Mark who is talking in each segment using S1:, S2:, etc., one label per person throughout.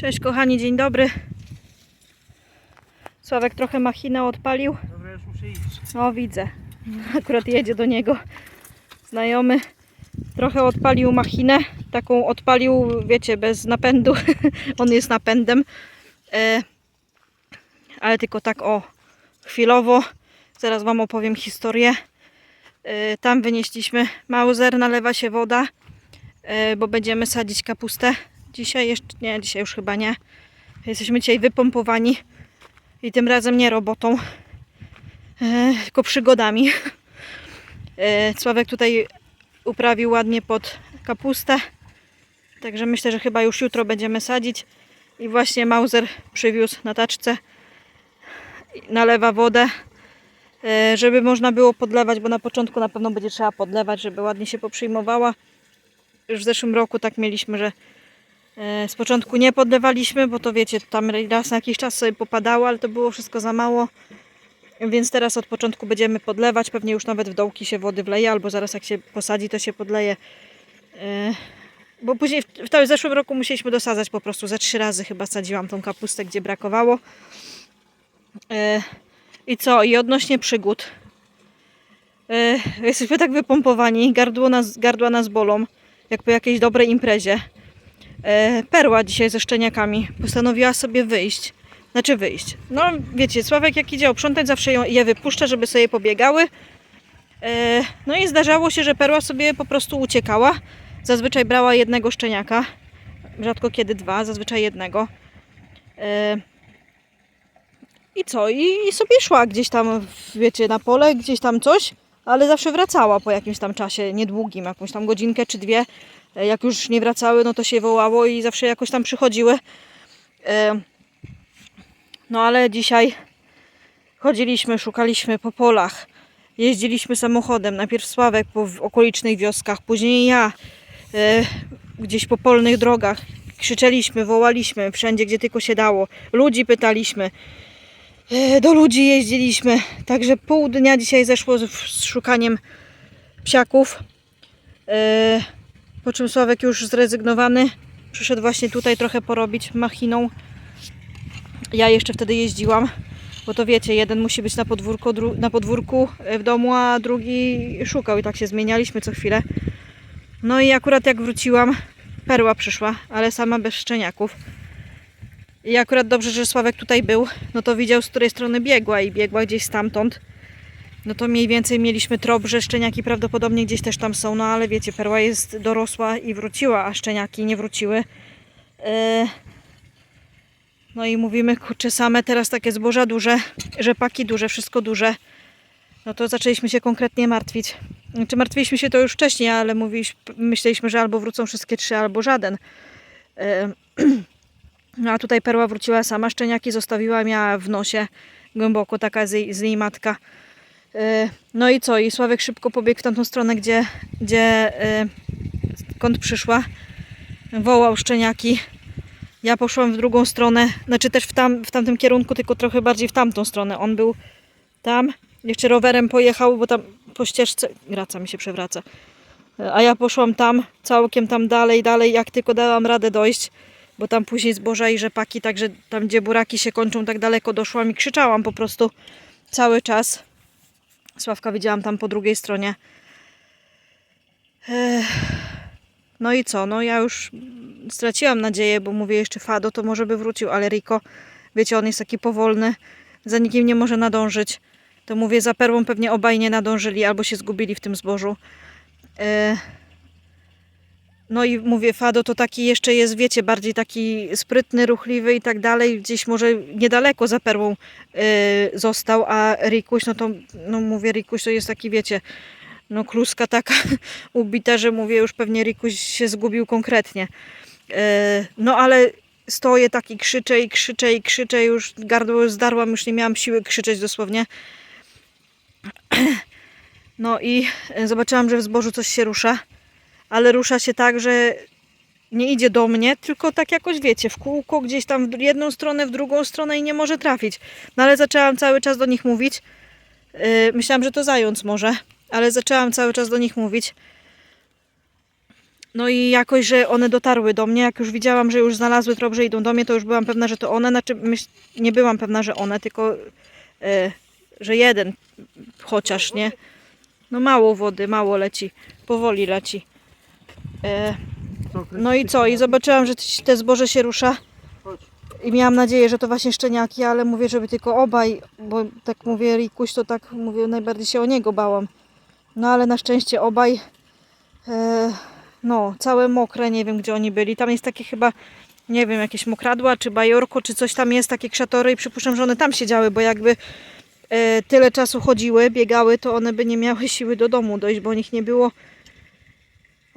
S1: Cześć kochani, dzień dobry. Sławek trochę machinę odpalił.
S2: Dobra, już muszę iść.
S1: O, widzę. Akurat jedzie do niego znajomy. Trochę odpalił machinę. Taką odpalił, wiecie, bez napędu. On jest napędem. E, ale tylko tak o chwilowo. Zaraz Wam opowiem historię. E, tam wynieśliśmy Mauser, nalewa się woda, e, bo będziemy sadzić kapustę. Dzisiaj jeszcze, nie, dzisiaj już chyba nie. Jesteśmy dzisiaj wypompowani i tym razem nie robotą, e, tylko przygodami. E, Sławek tutaj uprawił ładnie pod kapustę, także myślę, że chyba już jutro będziemy sadzić. I właśnie Mauser przywiózł na taczce, nalewa wodę, e, żeby można było podlewać, bo na początku na pewno będzie trzeba podlewać, żeby ładnie się poprzyjmowała. Już w zeszłym roku tak mieliśmy, że z początku nie podlewaliśmy, bo to wiecie, tam raz na jakiś czas sobie popadało, ale to było wszystko za mało. Więc teraz od początku będziemy podlewać, pewnie już nawet w dołki się wody wleje, albo zaraz jak się posadzi, to się podleje. E, Bo później w, w zeszłym roku musieliśmy dosadzać po prostu za trzy razy chyba sadziłam tą kapustę, gdzie brakowało. E, I co? I odnośnie przygód. E, Jesteśmy tak wypompowani, gardło nas, gardła nas bolą, jak po jakiejś dobrej imprezie. E, Perła dzisiaj ze szczeniakami postanowiła sobie wyjść. Znaczy wyjść. No wiecie, Sławek jak idzie oprzątać, zawsze je wypuszcza, żeby sobie pobiegały. E, No i zdarzało się, że Perła sobie po prostu uciekała. Zazwyczaj brała jednego szczeniaka. Rzadko kiedy dwa, zazwyczaj jednego. E, I co? I sobie szła gdzieś tam, wiecie, na pole, gdzieś tam coś, ale zawsze wracała po jakimś tam czasie niedługim, jakąś tam godzinkę czy dwie. E, Jak już nie wracały, no to się wołało i zawsze jakoś tam przychodziły. E, No ale dzisiaj chodziliśmy, szukaliśmy po polach, jeździliśmy samochodem. Najpierw Sławek po okolicznych wioskach, później ja e, gdzieś po polnych drogach. Krzyczeliśmy, wołaliśmy wszędzie, gdzie tylko się dało. Ludzi pytaliśmy. Do ludzi jeździliśmy. Także pół dnia dzisiaj zeszło z szukaniem psiaków. Po czym Sławek już zrezygnowany przyszedł właśnie tutaj trochę porobić machiną. Ja jeszcze wtedy jeździłam, bo to wiecie, jeden musi być na podwórku, na podwórku e, w domu, a drugi szukał i tak się zmienialiśmy co chwilę. No i akurat jak wróciłam, perła przyszła, ale sama bez szczeniaków. I akurat dobrze, że Sławek tutaj był, no to widział z której strony biegła i biegła gdzieś stamtąd. No to mniej więcej mieliśmy trop, że szczeniaki prawdopodobnie gdzieś też tam są, no ale wiecie, perła jest dorosła i wróciła, a szczeniaki nie wróciły. E, No i mówimy, kurczę, same teraz takie zboża duże, rzepaki duże, wszystko duże. No to zaczęliśmy się konkretnie martwić. Znaczy martwiliśmy się to już wcześniej, ale myśleliśmy, że albo wrócą wszystkie trzy, albo żaden. E, No a tutaj perła wróciła sama, szczeniaki zostawiła, miała w nosie głęboko, taka z jej, z jej matka. E, No i co? I Sławek szybko pobiegł w tamtą stronę, gdzie, gdzie skąd przyszła. Wołał szczeniaki. Ja poszłam w drugą stronę, znaczy też w, tam, w tamtym kierunku, tylko trochę bardziej w tamtą stronę. On był tam, jeszcze rowerem pojechał, bo tam po ścieżce, graca mi się przewraca. A ja poszłam tam, całkiem tam dalej, dalej, jak tylko dałam radę dojść, bo tam później zboża i rzepaki, także tam gdzie buraki się kończą, tak daleko doszłam i krzyczałam po prostu cały czas. Sławka widziałam tam po drugiej stronie. No i co? No ja już straciłam nadzieję, bo mówię jeszcze Fado, to może by wrócił, ale Rico, wiecie, on jest taki powolny, za nikim nie może nadążyć. To mówię, za perłą pewnie obaj nie nadążyli albo się zgubili w tym zbożu. No i mówię, Fado to taki jeszcze jest, wiecie, bardziej taki sprytny, ruchliwy i tak dalej. Gdzieś może niedaleko za perłą e, został, a Rikuś, no to, no mówię, Rikuś to jest taki, wiecie, no kluska taka ubita, że mówię, już pewnie Rikuś się zgubił konkretnie. E, No ale stoję taki, krzyczę i krzyczę i krzyczę, już gardło zdarłam, już nie miałam siły krzyczeć dosłownie. No i zobaczyłam, że w zbożu coś się rusza, ale rusza się tak, że nie idzie do mnie, tylko tak jakoś wiecie, w kółko gdzieś tam w jedną stronę, w drugą stronę i nie może trafić. No ale zaczęłam cały czas do nich mówić. Yy, myślałam, że to zając może, ale zaczęłam cały czas do nich mówić. No i jakoś, że one dotarły do mnie, jak już widziałam, że już znalazły trop, że idą do mnie, to już byłam pewna, że to one, znaczy myśl, nie byłam pewna, że one, tylko e, że jeden chociaż, nie? No mało wody, mało leci, powoli leci. E, no i co? I zobaczyłam, że te zboże się rusza. I miałam nadzieję, że to właśnie szczeniaki, ale mówię, żeby tylko obaj, bo tak mówię, Rikuś, to tak mówię, najbardziej się o niego bałam. No ale na szczęście obaj, e, no, całe mokre, nie wiem gdzie oni byli. Tam jest takie chyba, nie wiem, jakieś mokradła, czy bajorko, czy coś tam jest, takie krzatory i przypuszczam, że one tam siedziały, bo jakby e, tyle czasu chodziły, biegały, to one by nie miały siły do domu dojść, bo nich nie było.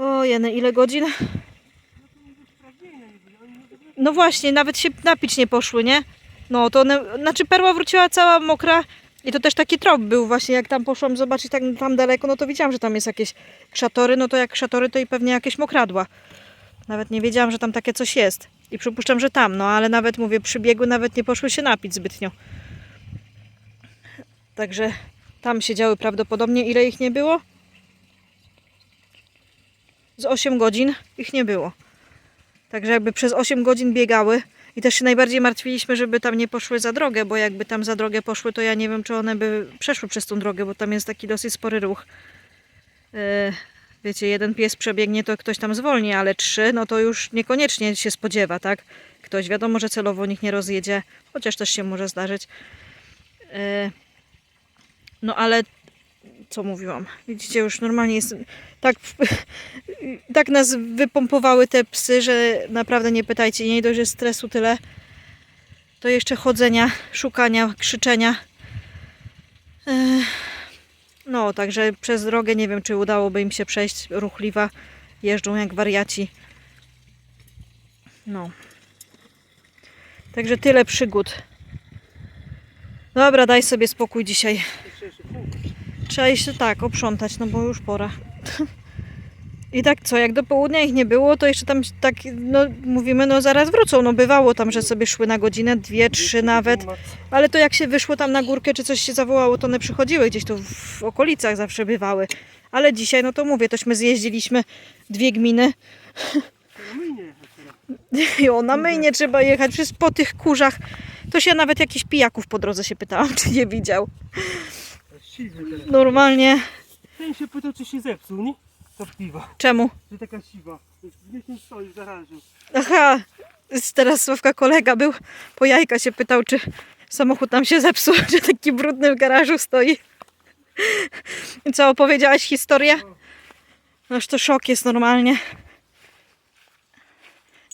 S1: O, jene, ile godzin? No właśnie, nawet się napić nie poszły, nie? No to one, znaczy perła wróciła cała mokra i to też taki trop był właśnie, jak tam poszłam zobaczyć tak, tam daleko, no to widziałam, że tam jest jakieś szatory, no to jak szatory to i pewnie jakieś mokradła. Nawet nie wiedziałam, że tam takie coś jest. I przypuszczam, że tam, no ale nawet mówię, przybiegły, nawet nie poszły się napić zbytnio. Także tam siedziały prawdopodobnie. Ile ich nie było? Z 8 godzin ich nie było. Także jakby przez 8 godzin biegały i też się najbardziej martwiliśmy, żeby tam nie poszły za drogę, bo jakby tam za drogę poszły, to ja nie wiem, czy one by przeszły przez tą drogę, bo tam jest taki dosyć spory ruch. E, Wiecie, jeden pies przebiegnie, to ktoś tam zwolni, ale trzy, no to już niekoniecznie się spodziewa, tak? Ktoś wiadomo, że celowo nikt nie rozjedzie, chociaż też się może zdarzyć. E, No ale co mówiłam? Widzicie, już normalnie jest tak, tak nas wypompowały te psy, że naprawdę nie pytajcie. Nie dość, że stresu tyle, to jeszcze chodzenia, szukania, krzyczenia. No, także przez drogę nie wiem, czy udałoby im się przejść ruchliwa. Jeżdżą jak wariaci. No. Także tyle przygód. Dobra, daj sobie spokój dzisiaj. Trzeba jeszcze tak oprzątać, no bo już pora. I tak co, jak do południa ich nie było, to jeszcze tam tak, no mówimy, no zaraz wrócą. No bywało tam, że sobie szły na godzinę, dwie, trzy nawet. Ale to jak się wyszło tam na górkę, czy coś się zawołało, to one przychodziły gdzieś tu w okolicach zawsze bywały. Ale dzisiaj, no to mówię, tośmy zjeździliśmy dwie gminy i o, na myjnie trzeba jechać, przez po tych kurzach. To się nawet jakichś pijaków po drodze się pytałam, czy nie widział.
S2: Siwy teraz.
S1: Normalnie.
S2: Ten się pytał, czy się zepsuł, nie? To piwa.
S1: Czemu?
S2: Że taka siwa. 10 stoi w garażu.
S1: Aha, z- teraz Sławka kolega był, po jajka się pytał, czy samochód nam się zepsuł, że taki brudny w garażu stoi. Co, opowiedziałaś historię? Noż to szok jest normalnie.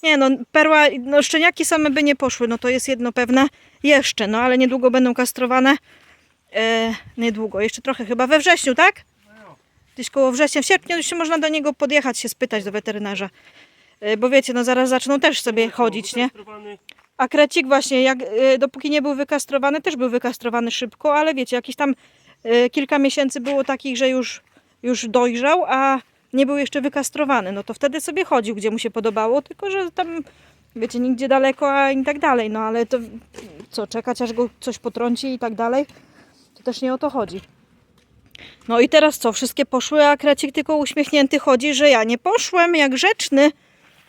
S1: Nie no, perła, no szczeniaki same by nie poszły, no to jest jedno pewne. Jeszcze, no ale niedługo będą kastrowane. E, niedługo, jeszcze trochę chyba we wrześniu, tak? Gdzieś koło września, w sierpniu już się można do niego podjechać, się spytać do weterynarza. E, Bo wiecie, no zaraz zaczną też sobie chodzić, nie? A krecik właśnie, jak, e, dopóki nie był wykastrowany, też był wykastrowany szybko, ale wiecie, jakieś tam e, kilka miesięcy było takich, że już, już dojrzał, a nie był jeszcze wykastrowany. No to wtedy sobie chodził, gdzie mu się podobało, tylko że tam, wiecie, nigdzie daleko, a i tak dalej. No ale to co, czekać aż go coś potrąci i tak dalej, też nie o to chodzi. No i teraz co, wszystkie poszły, a krecik tylko uśmiechnięty chodzi, że ja nie poszłem, jak grzeczny.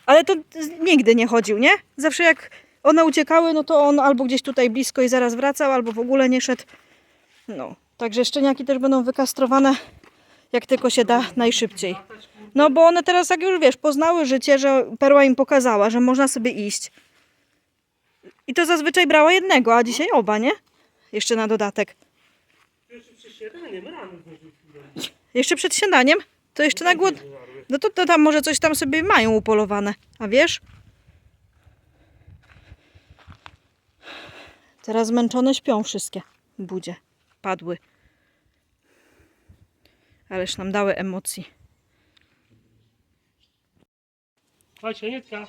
S1: Ale to nigdy nie chodził, nie? Zawsze jak one uciekały, no to on albo gdzieś tutaj blisko i zaraz wracał, albo w ogóle nie szedł. No, także szczeniaki też będą wykastrowane jak tylko się da najszybciej. No bo one teraz, jak już wiesz, poznały życie, że perła im pokazała, że można sobie iść. I to zazwyczaj brała jednego, a dzisiaj oba, nie? Jeszcze na dodatek.
S2: Śniadaniem rano
S1: Jeszcze przed śniadaniem? To jeszcze na głód... No to, to tam może coś tam sobie mają upolowane. A wiesz? Teraz zmęczone śpią wszystkie. Budzie. Padły. Ależ nam dały emocji.
S2: Chodź, Heniutka.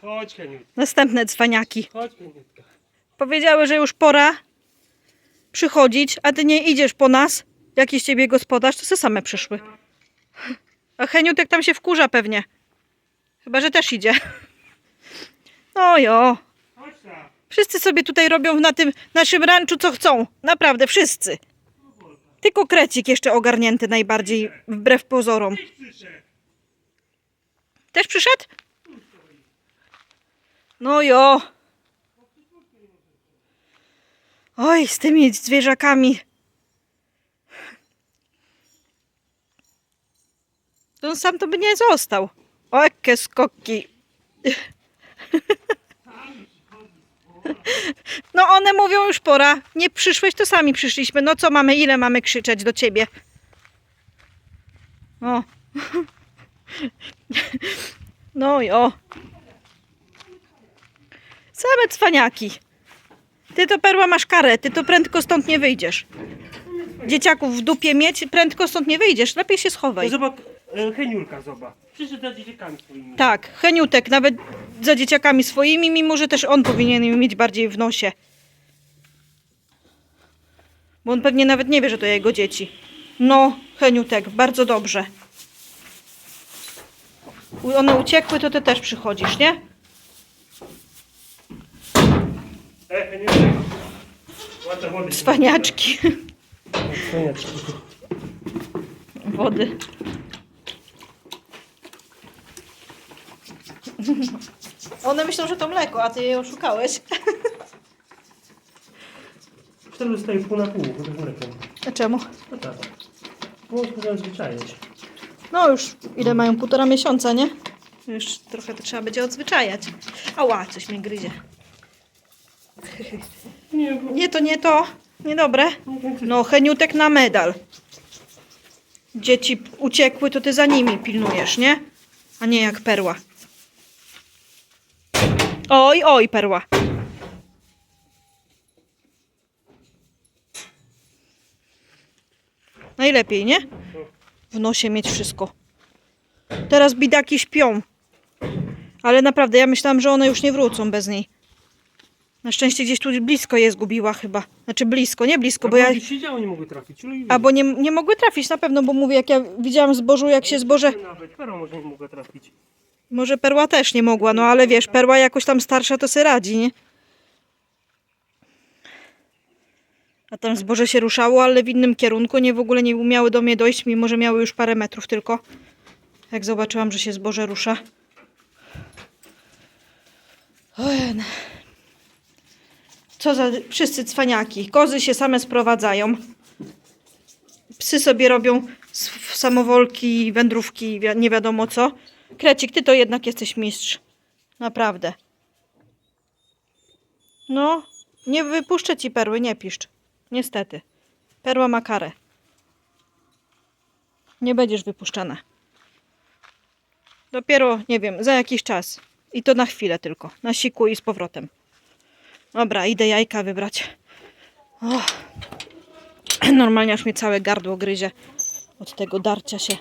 S2: Chodź, Heniut.
S1: Następne cwaniaki.
S2: Chodź, Heniutka.
S1: Powiedziały, że już pora przychodzić, a ty nie idziesz po nas. Jakiś ciebie gospodarz, to se same przyszły. A Heniutek tam się wkurza pewnie. Chyba, że też idzie. No jo. Wszyscy sobie tutaj robią na tym naszym ranczu co chcą. Naprawdę, wszyscy. Tylko krecik jeszcze ogarnięty najbardziej wbrew pozorom. Też przyszedł? No jo. Oj, z tymi zwierzakami. To on sam to by nie został. O, jakie skoki. No one mówią już pora. Nie przyszłeś, to sami przyszliśmy. No co mamy, ile mamy krzyczeć do ciebie? O. No i o. Same cwaniaki. Ty to perła masz karę, ty to prędko stąd nie wyjdziesz. Dzieciaków w dupie mieć, prędko stąd nie wyjdziesz. Lepiej się schowaj.
S2: Zobacz, e, Heniulka, zobacz. Przyszedł za dzieciakami swoimi.
S1: Tak, Heniutek, nawet za dzieciakami swoimi, mimo że też on powinien ją mieć bardziej w nosie. Bo on pewnie nawet nie wie, że to jego dzieci. No, Heniutek, bardzo dobrze. One uciekły, to ty też przychodzisz, nie?
S2: E, Heniulek. Łata wody.
S1: Cwaniaczki.
S2: Cwaniaczki.
S1: Wody. One myślą, że to mleko, a ty je oszukałeś.
S2: Wtedy zostaje pół na pół, bo to mlekiem.
S1: A czemu?
S2: No tak. Można zazwyczajać.
S1: No już, ile mają? Półtora miesiąca, nie? Już trochę to trzeba będzie odzwyczajać. Ała, coś mnie gryzie.
S2: Nie.
S1: Nie, to nie to. Niedobre. No, Heniutek na medal. Dzieci uciekły, to ty za nimi pilnujesz, nie? A nie jak perła. Oj, oj, perła. Najlepiej, nie? W nosie mieć wszystko. Teraz bidaki śpią. Ale naprawdę, ja myślałam, że one już nie wrócą bez niej. Na szczęście gdzieś tu blisko je zgubiła chyba. Znaczy blisko, nie blisko, bo ja...
S2: ja... siedziało, nie mogły trafić.
S1: Albo nie, nie mogły trafić na pewno, bo mówię, jak ja widziałam zbożu, jak się zboże...
S2: Nawet pero może nie mogła trafić.
S1: Może perła też nie mogła, no ale wiesz, perła jakoś tam starsza to se radzi, nie? A tam zboże się ruszało, ale w innym kierunku, nie w ogóle nie umiały do mnie dojść, mimo że miały już parę metrów tylko. Jak zobaczyłam, że się zboże rusza. Ojen. Co za wszyscy cwaniaki. Kozy się same sprowadzają. Psy sobie robią samowolki, wędrówki, nie wiadomo co. Krecik, ty to jednak jesteś mistrz. Naprawdę. No, nie wypuszczę ci perły, nie piszcz. Niestety. Perła ma karę. Nie będziesz wypuszczana. Dopiero, nie wiem, za jakiś czas. I to na chwilę tylko. Na siku i z powrotem. Dobra, idę jajka wybrać. Normalnie aż mnie całe gardło gryzie od tego darcia się.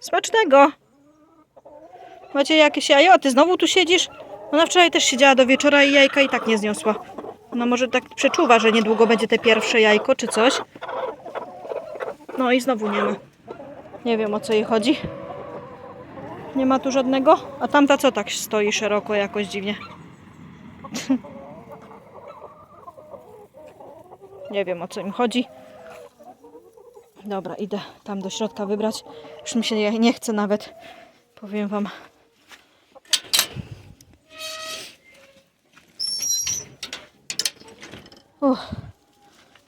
S1: Smacznego! Macie jakieś jajo? Ty znowu tu siedzisz? Ona wczoraj też siedziała do wieczora i jajka i tak nie zniosła. Ona może tak przeczuwa, że niedługo będzie te pierwsze jajko czy coś. No i znowu nie ma. Nie wiem o co jej chodzi. Nie ma tu żadnego? A tamta co tak stoi szeroko jakoś dziwnie? nie wiem o co im chodzi. Dobra, idę tam do środka wybrać. Już mi się nie, nie chce nawet. Powiem wam. Uff.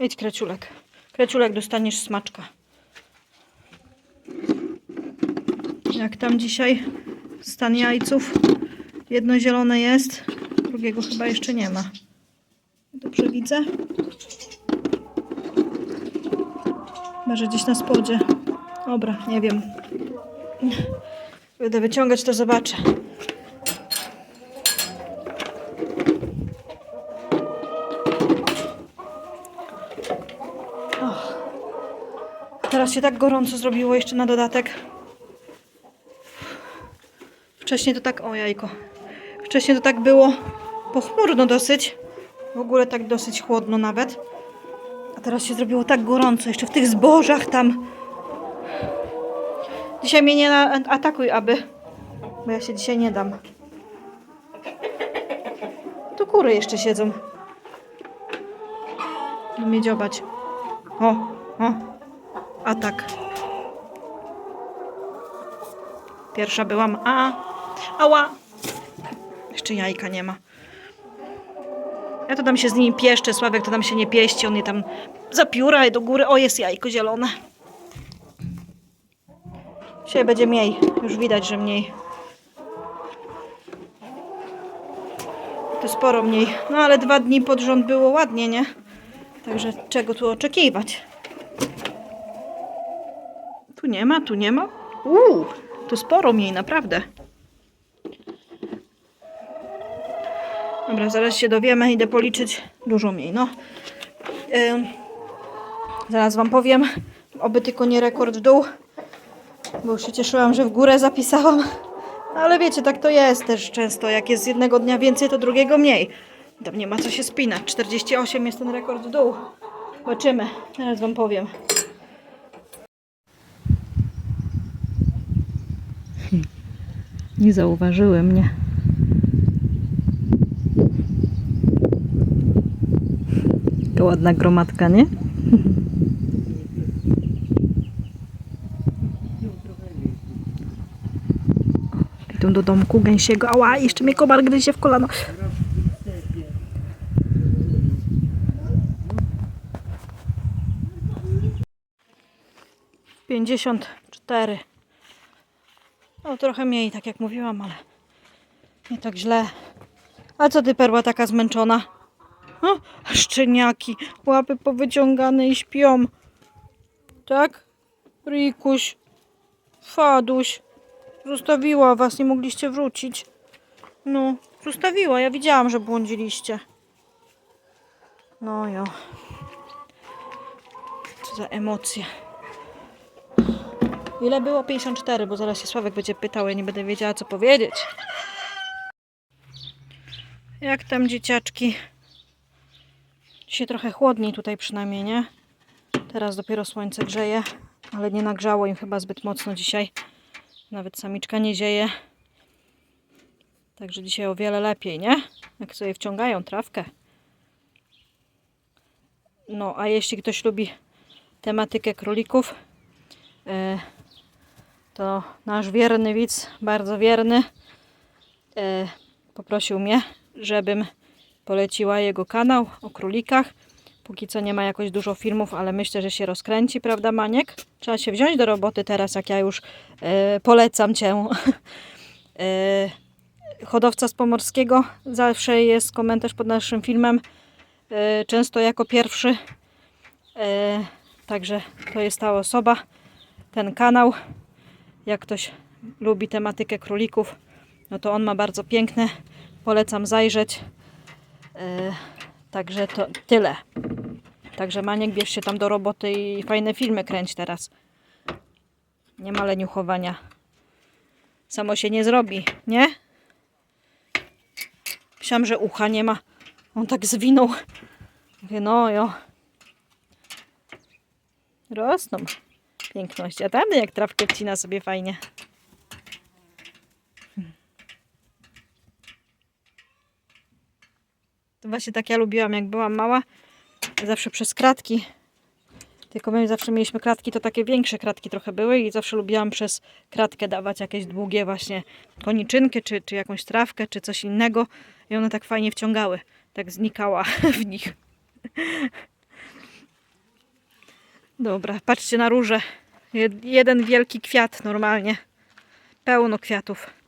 S1: Idź kreciulek. Kreciulek dostaniesz smaczka. Jak tam dzisiaj stan jajców? Jedno zielone jest, drugiego chyba jeszcze nie ma. Dobrze widzę? Może gdzieś na spodzie. Dobra, nie wiem. Będę wyciągać, to zobaczę. Teraz się tak gorąco zrobiło jeszcze na dodatek. Wcześniej to tak, o jajko. Wcześniej to tak było pochmurno dosyć. W ogóle tak dosyć chłodno nawet. A teraz się zrobiło tak gorąco, jeszcze w tych zbożach tam. Dzisiaj mnie nie atakuj, aby. Bo ja się dzisiaj nie dam. Tu kury jeszcze siedzą. Mnie dziobać. O, o. atak. Pierwsza byłam. A, ała. Jeszcze jajka nie ma. Ja to tam się z nimi pieszczę, Sławek to tam się nie pieści, on je tam zapióra i do góry. O, jest jajko zielone. Dzisiaj będzie mniej, już widać, że mniej. To sporo mniej. No ale dwa dni pod rząd było ładnie, nie? Także czego tu oczekiwać? Tu nie ma, tu nie ma. Uuu, tu sporo mniej, naprawdę. Dobra, zaraz się dowiemy, idę policzyć dużo mniej, no. Ym, zaraz wam powiem, oby tylko nie rekord w dół, bo już się cieszyłam, że w górę zapisałam. No, Ale wiecie, tak to jest też często, jak jest jednego dnia więcej, to drugiego mniej. Tam nie ma co się spinać. 48 jest ten rekord w dół. Zobaczymy, zaraz wam powiem. Nie zauważyły mnie. Ładna gromadka, nie? Idą do domku gęsiego. Ała, jeszcze mnie komar gryzie w kolano. Pięćdziesiąt cztery. No trochę mniej, tak jak mówiłam, ale nie tak źle. A co ty, perła, taka zmęczona? O, szczeniaki, łapy powyciągane i śpią. Tak? Rikuś, Faduś, zostawiła was, nie mogliście wrócić. No, zostawiła, ja widziałam, że błądziliście. No jo. Co za emocje. Ile było? 54, bo zaraz się Sławek będzie pytał, ja nie będę wiedziała co powiedzieć. Jak tam dzieciaczki? Dzisiaj trochę chłodniej tutaj przynajmniej, nie? Teraz dopiero słońce grzeje, ale nie nagrzało im chyba zbyt mocno dzisiaj. Nawet samiczka nie zieje. Także dzisiaj o wiele lepiej, nie? Jak sobie wciągają trawkę. No, a jeśli ktoś lubi tematykę królików, e, to nasz wierny widz, bardzo wierny, e, poprosił mnie, żebym poleciła jego kanał o królikach. Póki co nie ma jakoś dużo filmów, ale myślę, że się rozkręci, prawda Maniek? Trzeba się wziąć do roboty teraz, jak ja już e, polecam Cię. e, hodowca z Pomorskiego, zawsze jest komentarz pod naszym filmem, e, często jako pierwszy. E, także to jest ta osoba, ten kanał. Jak ktoś lubi tematykę królików, no to on ma bardzo piękne. Polecam zajrzeć. E, także to tyle. Także Maniek, bierz się tam do roboty i fajne filmy kręć teraz. Nie ma leniuchowania. Samo się nie zrobi, nie? Myślałam, że ucha nie ma. On tak zwinął. Mówię, no jo. Rosną. Piękność. A tam jak trawkę wcina sobie fajnie. To właśnie tak ja lubiłam, jak byłam mała. Zawsze przez kratki. Tylko my zawsze mieliśmy kratki, to takie większe kratki trochę były i zawsze lubiłam przez kratkę dawać jakieś długie właśnie koniczynkę, czy, czy jakąś trawkę, czy coś innego. I one tak fajnie wciągały. Tak znikała w nich. Dobra, patrzcie na róże. Jed- Jeden wielki kwiat normalnie. Pełno kwiatów.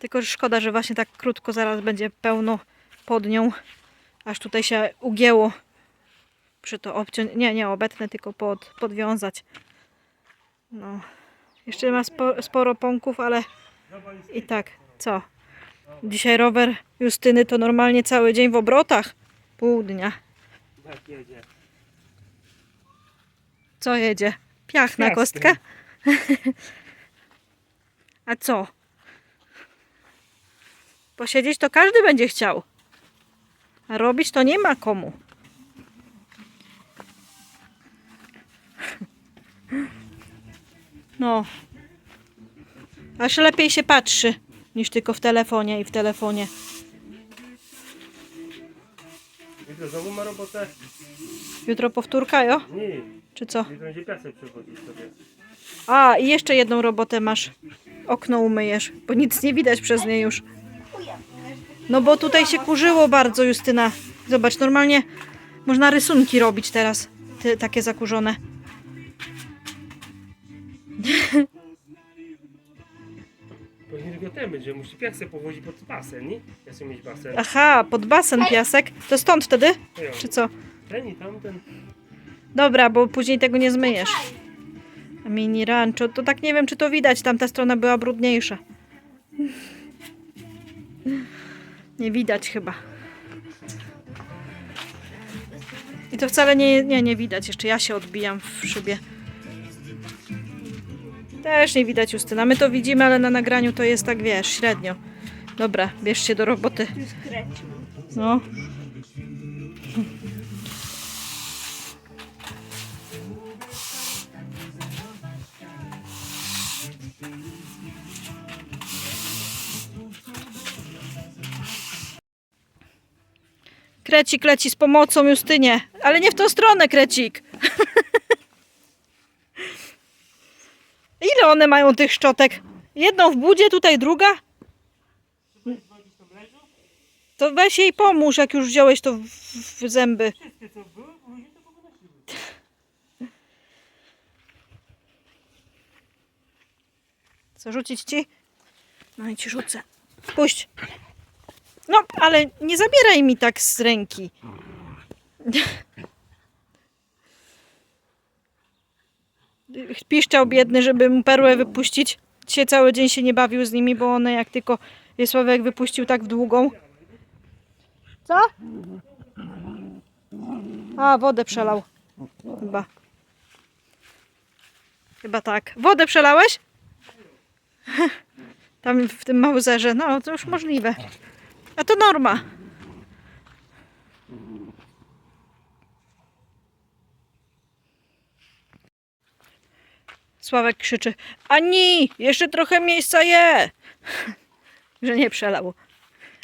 S1: Tylko szkoda, że właśnie tak krótko zaraz będzie pełno pod nią. Aż tutaj się ugięło. Przy to obciąć. Nie, nie obetnę, tylko pod, podwiązać. No. Jeszcze ma spo, sporo pąków, ale i tak, co? Dzisiaj rower Justyny to normalnie cały dzień w obrotach. Pół dnia.
S2: Tak jedzie.
S1: Co jedzie? Piach na kostkę? A co? Posiedzieć to każdy będzie chciał. A robić to nie ma komu. No. Aż lepiej się patrzy niż tylko w telefonie i w telefonie.
S2: Jutro znowu ma robotę.
S1: Jutro powtórka, jo?
S2: Nie,
S1: Czy co?
S2: jutro będzie piasek przychodzić sobie.
S1: A, i jeszcze jedną robotę masz. Okno umyjesz, bo nic nie widać przez nie już. No bo tutaj się kurzyło bardzo, Justyna. Zobacz, normalnie można rysunki robić teraz. Te, takie zakurzone.
S2: Bo nie ten będzie, musi sobie powozić pod basen, nie? Ja chcę mieć basen.
S1: Aha, pod basen piasek. To stąd wtedy?
S2: Jo,
S1: Czy co?
S2: Ten i tamten.
S1: Dobra, bo później tego nie zmyjesz. A Mini rancho, to tak nie wiem, czy to widać. Tamta strona była brudniejsza. Nie widać chyba. I to wcale nie, nie, nie widać. Jeszcze ja się odbijam w szybie. Też nie widać Justyna. My to widzimy, ale na nagraniu to jest tak, wiesz, średnio. Dobra, bierz się do roboty. No. Krecik leci z pomocą Justynie, ale nie w tą stronę, Krecik. Ile one mają tych szczotek? Jedną w budzie, tutaj druga? To weź jej pomóż, jak już wziąłeś to w, w zęby.
S2: Co,
S1: rzucić ci? No i ci rzucę. Puść. No, ale nie zabieraj mi tak z ręki. Piszczał biedny, żeby mu perłę wypuścić. Dzisiaj cały dzień się nie bawił z nimi, bo one jak tylko Wiesławek wypuścił tak w długą. Co? A, wodę przelał. Chyba. Chyba tak. Wodę przelałeś? Tam w tym mauzerze. No, to już możliwe. A to norma. Sławek krzyczy. Ani! Jeszcze trochę miejsca je! Że nie przelał.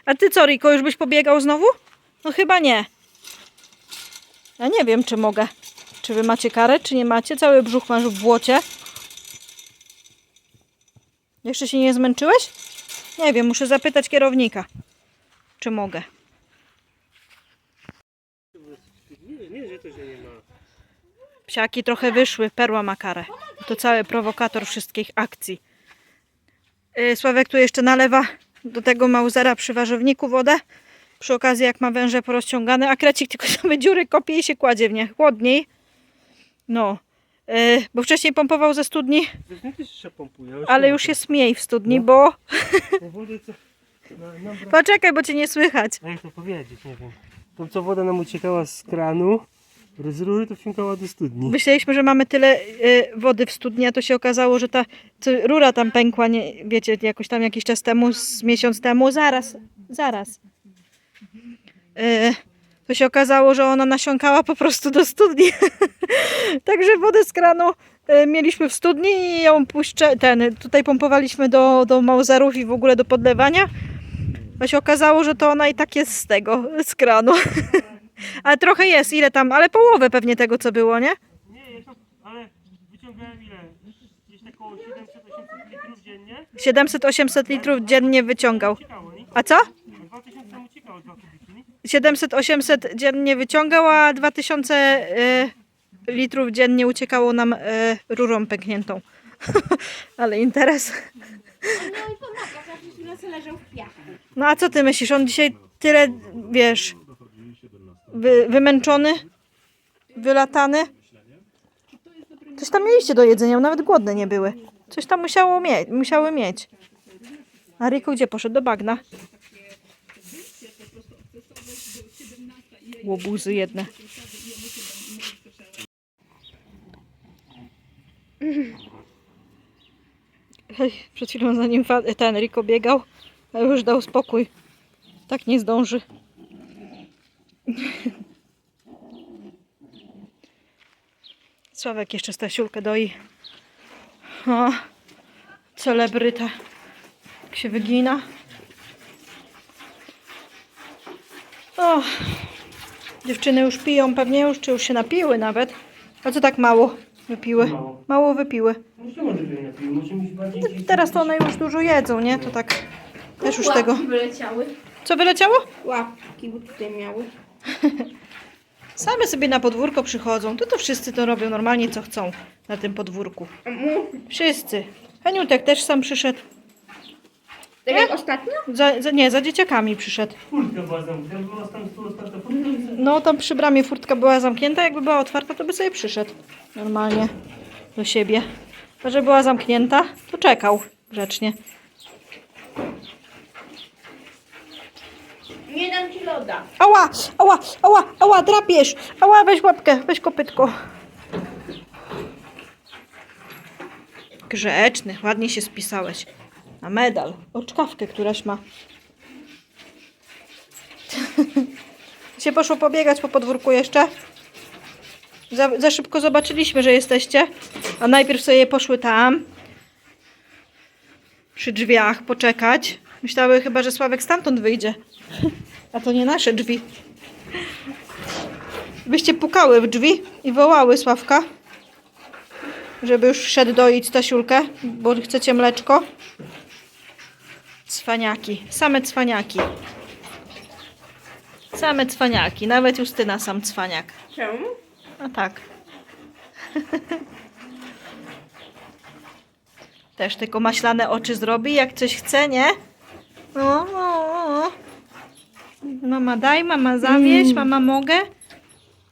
S1: A ty co, Riko, już byś pobiegał znowu? No chyba nie. Ja nie wiem, czy mogę. Czy wy macie karę, czy nie macie? Cały brzuch masz w błocie. Jeszcze się nie zmęczyłeś? Nie wiem, muszę zapytać kierownika, czy mogę.
S2: Nie, nie, że to się nie ma.
S1: Psiaki trochę wyszły, perła ma karę. To cały prowokator wszystkich akcji. Yy, Sławek tu jeszcze nalewa do tego mauzera przy warzywniku wodę. Przy okazji jak ma węże porozciągane, a krecik tylko same dziury kopie i się kładzie w nie. Chłodniej. No. Yy, bo wcześniej pompował ze studni, ale już jest mniej w studni, bo...
S2: Nam brak...
S1: Poczekaj, bo cię nie słychać.
S2: A jak to powiedzieć, nie wiem. Tą co woda nam uciekała z kranu, z rury to wsiąkała do studni.
S1: Myśleliśmy, że mamy tyle y, wody w studni, a to się okazało, że ta co, rura tam pękła, nie, wiecie, jakoś tam jakiś czas temu, z miesiąc temu, zaraz, zaraz. Y, to się okazało, że ona nasiąkała po prostu do studni. Także wodę z kranu y, mieliśmy w studni i ją puszczę, ten, tutaj pompowaliśmy do, do mauzerów i w ogóle do podlewania. To się okazało, że to ona i tak jest z tego, z kranu. Ale trochę jest, ile tam, ale połowę pewnie tego, co było, nie?
S2: Nie, ja to, ale wyciągałem ile? Gdzieś tak około 700-800 litrów dziennie.
S1: 700-800 litrów dziennie wyciągał.
S2: Uciekało, nie?
S1: A co?
S2: A 2000 tam uciekało dwa kubiki, nie?
S1: 700-800 dziennie wyciągał, a 2000 y, litrów dziennie uciekało nam y, rurą pękniętą. Ale interes.
S3: W piachu.
S1: No a co ty myślisz? On dzisiaj tyle, wiesz, wy, wymęczony, wylatany. Coś tam mieliście do jedzenia, nawet głodne nie były. Coś tam musiało mieć, musiały mieć. A Riku gdzie poszedł? Do bagna. Łobuzy jedne. Przed chwilą za nim fa- ten Riko biegał, już dał spokój. Tak nie zdąży. Sławek jeszcze Stasiulkę doi. O, celebryta. Jak się wygina. O, Dziewczyny już piją pewnie już, czy już się napiły nawet. A co tak mało wypiły?
S2: Mało.
S1: Mało wypiły.
S2: Może może by napił, może mieć bardziej...
S1: Teraz to one już dużo jedzą, nie? To tak też już
S3: Łapki
S1: tego.
S3: wyleciały.
S1: Co wyleciało?
S3: Łapki, bo tutaj miały.
S1: Same sobie na podwórko przychodzą. To to wszyscy to robią normalnie co chcą na tym podwórku.
S3: A mu,
S1: Wszyscy. Heniutek też sam przyszedł.
S3: tak jak ostatnio?
S1: Za, za, nie, za dzieciakami przyszedł.
S2: Furtka była zamknięta, była tam tu otwarta furtka.
S1: No tam przy bramie furtka była zamknięta, jakby była otwarta, to by sobie przyszedł normalnie do siebie. A że była zamknięta, to czekał grzecznie.
S3: Nie dam ci loda.
S1: Ała, ała, ała, ała, drapiesz! Ała, weź łapkę, weź kopytko. Grzeczny, ładnie się spisałeś. Na medal, oczkawkę, któraś ma. się poszło pobiegać po podwórku jeszcze? Za, za szybko zobaczyliśmy, że jesteście. A najpierw sobie poszły tam. Przy drzwiach poczekać. Myślały chyba, że Sławek stamtąd wyjdzie. A to nie nasze drzwi. Byście pukały w drzwi i wołały Sławka, żeby już szedł doić Stasiulkę, bo chcecie mleczko. Cwaniaki, same cwaniaki. Same cwaniaki, nawet Justyna sam cwaniak.
S3: Czemu?
S1: A tak. Też tylko maślane oczy zrobi, jak coś chce, nie? No, no, no. Mama daj, mama zawieź, mama mogę.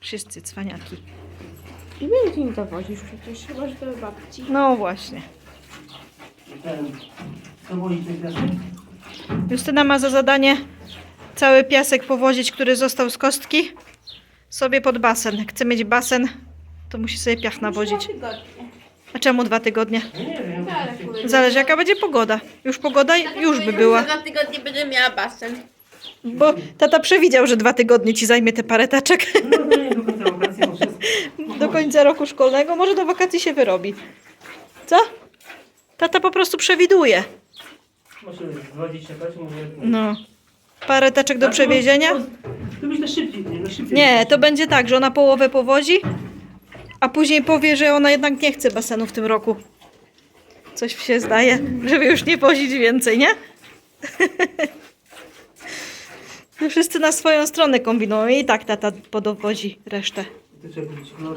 S1: Wszyscy cwaniaki.
S3: I będzie mi to wozisz przecież, chyba że do babci.
S1: No właśnie.
S2: To woli?
S1: Justyna ma za zadanie cały piasek powozić, który został z kostki, sobie pod basen. Jak chce mieć basen, to musi sobie piach nawozić.
S3: Dwa tygodnie.
S1: A czemu dwa tygodnie?
S2: No nie wiem.
S3: Ale kurde.
S1: Zależy jaka będzie pogoda. Już pogoda już by była.
S3: Dwa tygodnie będę miała basen.
S1: Bo tata przewidział, że dwa tygodnie ci zajmie te parę taczek.
S2: No nie do końca wakacji, bo wszystko.
S1: Do końca roku szkolnego. Może do wakacji się wyrobi. Co? Tata po prostu przewiduje.
S2: Może 20 patrz, może...
S1: No. Parę taczek do przewiezienia?
S2: To byś na szybciej, nie? Na szybciej.
S1: Nie, to będzie tak, że ona połowę powozi, a później powie, że ona jednak nie chce basenu w tym roku. Coś mi się zdaje, żeby już nie wozić więcej, nie? Wszyscy na swoją stronę kombinują i tak tata podowozi resztę.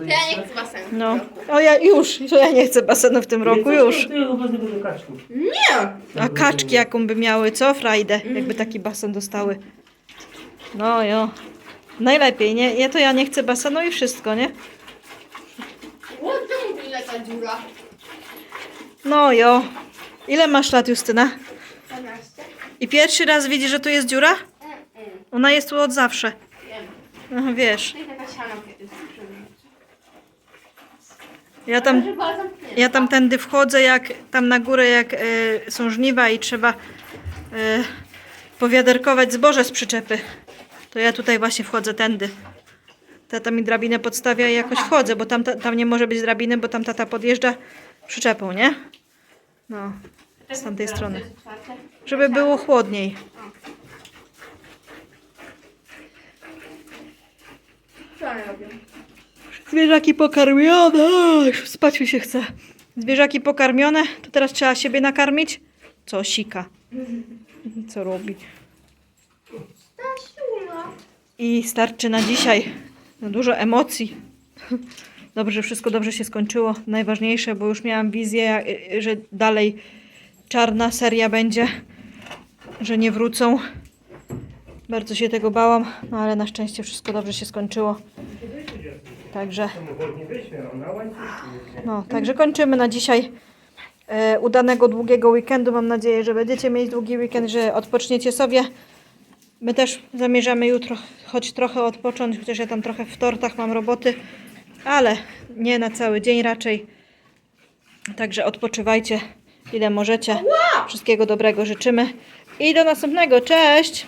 S3: Ja nie chcę basenu.
S1: No, o ja już, to ja nie chcę basenu w tym roku,
S2: Nie,
S1: już.
S2: Do kaczków.
S3: Nie!
S1: A kaczki jaką by miały, co? Frajdę, jakby taki basen dostały. No jo. Najlepiej, nie? Ja to ja nie chcę basenu i wszystko, nie?
S3: Ło, czemu ile ta dziura?
S1: No jo. Ile masz lat, Justyna?
S3: 12?
S1: I pierwszy raz widzisz, że tu jest dziura?
S3: Mm, mm.
S1: Ona jest tu od zawsze.
S3: Wiem.
S1: Wiesz.
S3: No taka siana kiedyś.
S1: Ja tam, ja tam tędy wchodzę, jak tam na górę, jak e, są żniwa i trzeba e, powiaderkować zboże z przyczepy. To ja tutaj właśnie wchodzę tędy. Tata mi drabinę podstawia i jakoś wchodzę, bo tam, ta- tam nie może być drabiny, bo tam tata podjeżdża przyczepą, nie? No, z tamtej strony. Żeby było chłodniej.
S3: Co one robią?
S1: Zwierzaki pokarmione. Już spać mi się chce. Zwierzaki pokarmione, to teraz trzeba siebie nakarmić. Co sika? Co robi? I starczy na dzisiaj. No dużo emocji. Dobrze, że wszystko dobrze się skończyło. Najważniejsze, bo już miałam wizję, że dalej czarna seria będzie, że nie wrócą. Bardzo się tego bałam, no ale na szczęście wszystko dobrze się skończyło. Także.
S2: Łańcuch.
S1: No, także kończymy na dzisiaj e, udanego długiego weekendu. Mam nadzieję, że będziecie mieć długi weekend, że odpoczniecie sobie. My też zamierzamy jutro choć trochę odpocząć, chociaż ja tam trochę w tortach mam roboty, ale nie na cały dzień raczej. Także odpoczywajcie ile możecie. Wszystkiego dobrego życzymy i do następnego. Cześć!